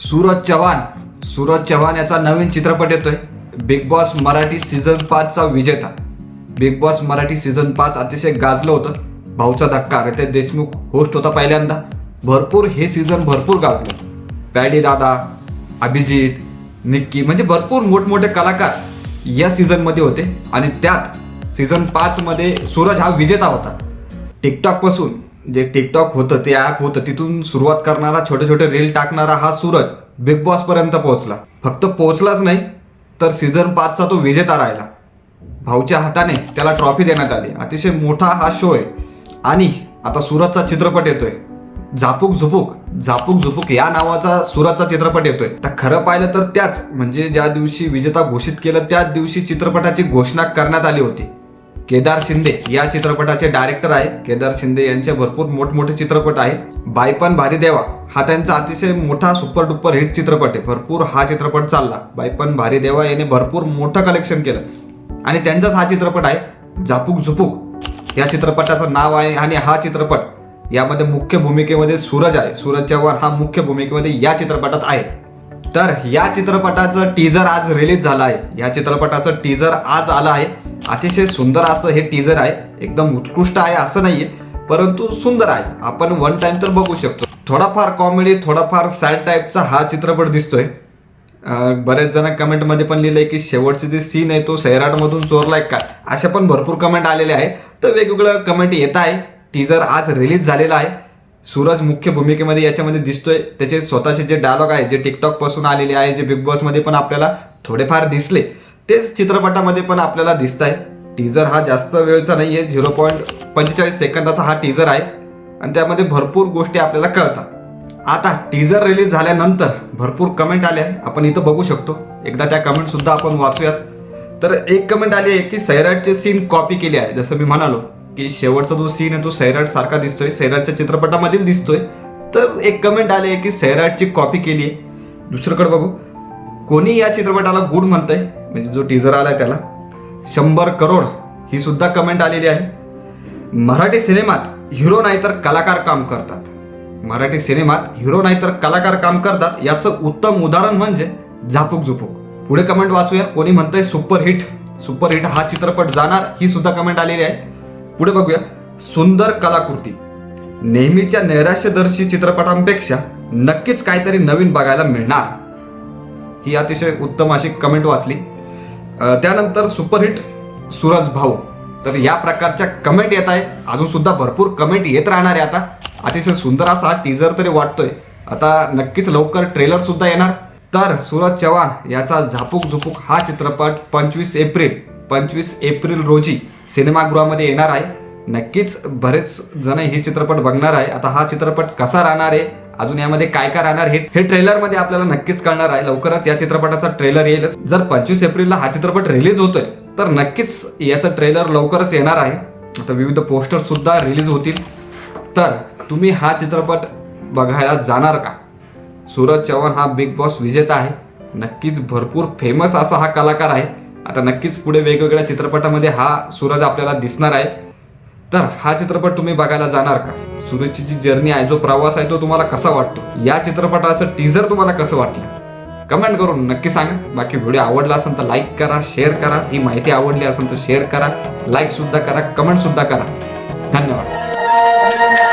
सूरज चव्हाण. सूरज चव्हाण याचा नवीन चित्रपट येतोय. बिग बॉस मराठी सीझन पाचचा विजेता. बिग बॉस मराठी सीझन पाच अतिशय गाजलं होतं. भाऊचा धक्का. रितेश देशमुख होस्ट होता पहिल्यांदा. भरपूर हे सीझन भरपूर गाजलं. पॅडी दादा अभिजित निक्की म्हणजे भरपूर मोठमोठे कलाकार या सीझनमध्ये होते. आणि त्यात सीझन पाचमध्ये सूरज हा विजेता होता. टिकटॉकपासून जे टिकटॉक होतं ते ॲप होतं तिथून सुरुवात करणारा छोटे छोटे रील टाकणारा हा सूरज बिग बॉसपर्यंत पोहोचला. फक्त पोहोचलाच नाही तर सीझन पाचचा तो विजेता राहिला. भाऊच्या हाताने त्याला ट्रॉफी देण्यात आली. अतिशय मोठा हा शो आहे. आणि आता सुरतचा चित्रपट येतोय. झापूक झुपूक झापूक झुपूक या नावाचा सुरतचा चित्रपट येतोय. तर खरं पाहिलं तर त्याच म्हणजे ज्या दिवशी विजेता घोषित केलं त्याच दिवशी चित्रपटाची घोषणा करण्यात आली होती. केदार शिंदे या चित्रपटाचे डायरेक्टर आहेत. केदार शिंदे यांचे भरपूर मोठमोठे चित्रपट आहेत. बायपण भारी देवा हा त्यांचा अतिशय मोठा सुपर डुपर हिट चित्रपट आहे. भरपूर हा चित्रपट चालला. बायपण भारी देवा याने भरपूर मोठं कलेक्शन केलं. आणि त्यांचाच हा चित्रपट आहे झापूक झुपूक. या चित्रपटाचं नाव आहे आणि हा चित्रपट यामध्ये मुख्य भूमिकेमध्ये सूरज आहे. सूरज चव्हाण हा मुख्य भूमिकेमध्ये या चित्रपटात आहे. तर या चित्रपटाचं टीजर आज रिलीज झालं आहे. या चित्रपटाचं टीजर आज आलं आहे. अतिशय सुंदर असं हे टीजर आहे. एकदम उत्कृष्ट आहे असं नाहीये परंतु सुंदर आहे. आपण वन टाइम तर बघू शकतो. थोडाफार कॉमेडी थोडाफार सॅड टाईपचा हा चित्रपट दिसतोय. बरेच जण कमेंटमध्ये पण लिहिलंय की शेवटचे जे सीन आहे तो सैराटमधून चोरलाय का? अशा पण भरपूर कमेंट आलेले आहे तर वेगवेगळं कमेंट येत आहे. टीजर आज रिलीज झालेला आहे. सूरज मुख्य भूमिकेमध्ये याच्यामध्ये दिसतोय. त्याचे स्वतःचे जे डायलॉग आहे जे टिकटॉकपासून आलेले आहे जे बिग बॉसमध्ये पण आपल्याला थोडेफार दिसले तेच चित्रपटामध्ये पण आपल्याला दिसत आहे टीझर हा जास्त वेळचा नाही आहे झिरो पॉईंट पंचेचाळीस सेकंदाचा हा टीझर आहे. आणि त्यामध्ये भरपूर गोष्टी आपल्याला कळतात. आता टीजर रिलीज झाल्यानंतर भरपूर कमेंट आले आहे. आपण इथं बघू शकतो. एकदा त्या कमेंटसुद्धा आपण वाचूयात. तर एक कमेंट आली आहे की सैराटचे सीन कॉपी केले आहे. जसं मी म्हणालो की शेवटचा जो सीन आहे तो सैराट सारखा दिसतोय. सैराटच्या चित्रपटामधील दिसतोय. तर एक कमेंट आली आहे की सैराटची कॉपी केली आहे. दुसरीकडे बघू. कोणी या चित्रपटाला गुड म्हणतंय? म्हणजे जो टीझर आला आहे त्याला. शंभर करोड ही सुद्धा कमेंट आलेली आहे. मराठी सिनेमात हिरो नाही तर कलाकार काम करतात. मराठी सिनेमात हिरो नाही तर कलाकार काम करतात याचं उत्तम उदाहरण म्हणजे झापूक झुपूक. पुढे कमेंट वाचूया. कोणी म्हणतंय सुपरहिट सुपरहिट हा चित्रपट जाणार ही सुद्धा कमेंट आलेली आहे. पुढे बघूया. सुंदर कलाकृती. नेहमीच्या नैराश्यदर्शी चित्रपटांपेक्षा नक्कीच काहीतरी नवीन बघायला मिळणार. ही अतिशय उत्तम अशी कमेंट वाचली. त्यानंतर सुपरहिट सूरज भाऊ. तर या प्रकारच्या कमेंट येत आहे. अजून सुद्धा भरपूर कमेंट येत राहणार आहे आता. अतिशय सुंदर असा टीजर तरी वाटतोय. आता नक्कीच लवकर ट्रेलर सुद्धा येणार. तर सूरज चव्हाण याचा झापूक झुपूक हा चित्रपट पंचवीस एप्रिल पंचवीस एप्रिल रोजी सिनेमागृहामध्ये येणार आहे. नक्कीच बरेच जण हे चित्रपट बघणार आहे. आता हा चित्रपट कसा राहणार आहे? अजून यामध्ये काय काय राहणार हे हे ट्रेलरमध्ये आपल्याला नक्कीच कळणार आहे. लवकरच या चित्रपटाचा ट्रेलर येईलच जर पंचवीस एप्रिलला हा चित्रपट रिलीज होतोय तर नक्कीच याचं ट्रेलर लवकरच येणार आहे. आता विविध पोस्टर सुद्धा रिलीज होतील. तर तुम्ही हा चित्रपट बघायला जाणार का? सूरज चव्हाण हा बिग बॉस विजेता आहे. नक्कीच भरपूर फेमस असा हा कलाकार आहे. आता नक्कीच पुढे वेगवेगळ्या चित्रपटामध्ये हा सूरज आपल्याला दिसणार आहे. तर हा चित्रपट तुम्ही बघायला जाणार का? सूरजची जी जर्नी आहे जो प्रवास आहे तो तुम्हाला कसा वाटतो? या चित्रपटाचं टीझर तुम्हाला कसं वाटलं? कमेंट करून नक्की सांगा. बाकी व्हिडिओ आवडला असेल तर लाईक करा शेअर करा. ही माहिती आवडली असेल तर शेअर करा. लाईक सुद्धा करा कमेंट सुद्धा करा. धन्यवाद.